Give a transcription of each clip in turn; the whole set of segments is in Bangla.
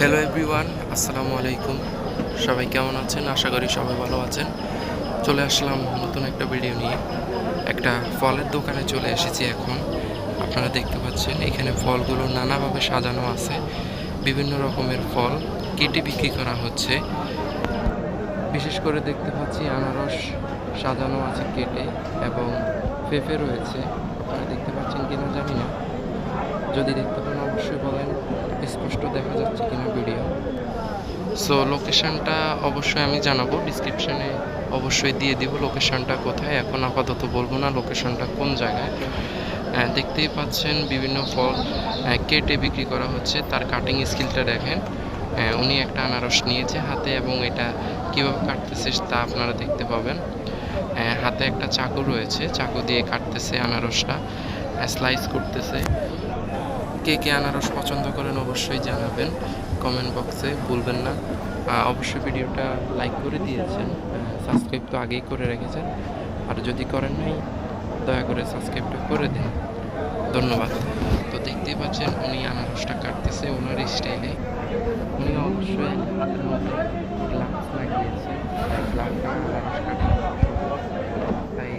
হ্যালো এভরিওয়ান আসসালামু আলাইকুম। সবাই কেমন আছেন? আশা করি সবাই ভালো আছেন। চলে আসলাম নতুন একটা ভিডিও নিয়ে। একটা ফলের দোকানে চলে এসেছি এখন। আপনারা দেখতে পাচ্ছেন, এখানে ফলগুলো নানাভাবে সাজানো আছে। বিভিন্ন রকমের ফল কেটে বিক্রি করা হচ্ছে। বিশেষ করে দেখতে পাচ্ছি, আনারস সাজানো আছে কেটে এবং পেঁপে রয়েছে। আপনারা দেখতে পাচ্ছেন কিনা জানি না। যদি দেখতে পান, অবশ্যই বলেন। স্পষ্ট দেখা যাচ্ছে কিনা ভিডিও। সো লোকেশনটা অবশ্যই আমি জানাব। ডিসক্রিপশনে অবশ্যই দিয়ে দিব লোকেশনটা কোথায়। এখন আপাতত বলব না লোকেশনটা কোন জায়গায়। দেখতেই পাচ্ছেন বিভিন্ন ফল কেটে বিক্রি করা হচ্ছে। তার কাটিং স্কিলটা দেখেন। উনি একটা আনারস নিয়েছে হাতে এবং এটা কীভাবে কাটতেছে তা আপনারা দেখতে পাবেন। হাতে একটা চাকু রয়েছে। চাকু দিয়ে কাটতেছে আনারসটা। স্লাইস করতেছে। কে কে আনারস পছন্দ করেন অবশ্যই জানাবেন কমেন্ট বক্সে ভুলবেন না। অবশ্যই ভিডিওটা লাইক করে দিয়েছেন। সাবস্ক্রাইব তো আগেই করে রেখেছেন। আর যদি করেন নাই, দয়া করে সাবস্ক্রাইবটা করে দিন। ধন্যবাদ। তো দেখতেই পাচ্ছেন, উনি আনারসটা কাটতেছে ওনার স্টাইলে উনি অবশ্যই হাতের মধ্যে গ্লাভস লাগিয়েছে গ্লাভসটা আনারস কাটা তাই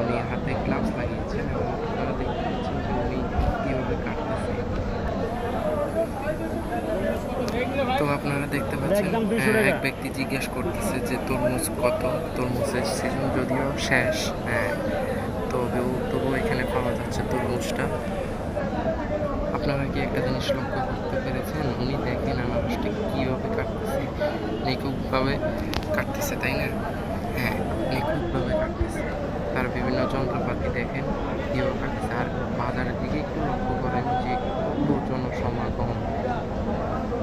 উনি হাতে গ্লাভস লাগিয়েছেন এবং আপনারা দেখতে পাচ্ছেন যে উনি কীভাবে কাটতেছে তো আপনারা দেখতে পাচ্ছেন। একদম 200 আহ, টাকা। এক ব্যক্তি জিজ্ঞেস করতেছে যে তরমুজ কত? তরমুজের সিজন যদিও শেষ হ্যাঁ তবেও তবুও এখানে পাওয়া যাচ্ছে তরমুজটা। আপনারা কি একটা জিনিস লক্ষ্য করতে পেরেছেন? উনি দেখেন আনারসটা কীভাবে কাটতেছে। নিখুঁতভাবে কাটতেছে তাই না? হ্যাঁ নিখুঁতভাবে কাটতেছে। তার বিভিন্ন যন্ত্রপাতি দেখেন কীভাবে কাটতেছে। আর বাজারের দিকে একটু লক্ষ্য করেন যে কত জনসমাগম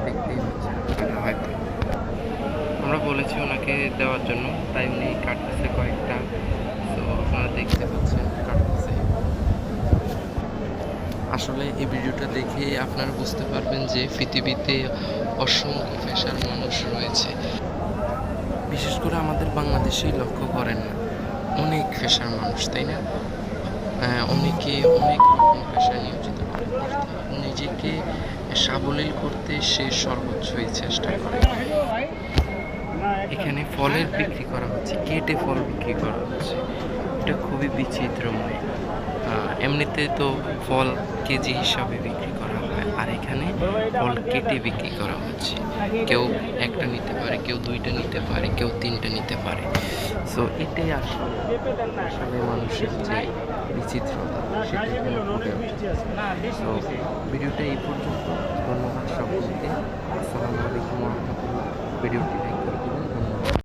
দেখতেই পাচ্ছেন আপনারা হয়তো আমরা বলেছি ওনাকে দেওয়ার জন্য তাই উনি কাটতেছে কয়েকটা। তো আপনারা দেখতে পাচ্ছেন কাটতেছে। আসলে এই ভিডিওটা দেখে আপনারা বুঝতে পারবেন যে পৃথিবীতে অসংখ্য পেশার মানুষ রয়েছে। বিশেষ করে আমাদের বাংলাদেশেই লক্ষ্য করেন না অনেক পেশার মানুষ তাই না? আহ, অনেকে অনেক রকম পেশায় নিয়োজিত করে নিজেকে সাবলীল করতে সে সর্বোচ্চই চেষ্টা করে। এখানে ফলের বিক্রি করা হচ্ছে, কেটে ফল বিক্রি করা হচ্ছে। এটা খুবই বিচিত্রময়। এমনিতে তো ফল কেজি হিসাবে বিক্রি করা হয়, আর এখানে ফল কেটে বিক্রি করা হচ্ছে। কেউ একটা নিতে পারে, কেউ দুইটা নিতে পারে, কেউ তিনটা নিতে পারে। সো এটাই আসলে আসলে মানুষের যে বিচিত্রতা ভিডিওটা এই পর্যন্ত। ধন্যবাদ সকলকে। আসসালামু আলাইকুম ভিডিওটি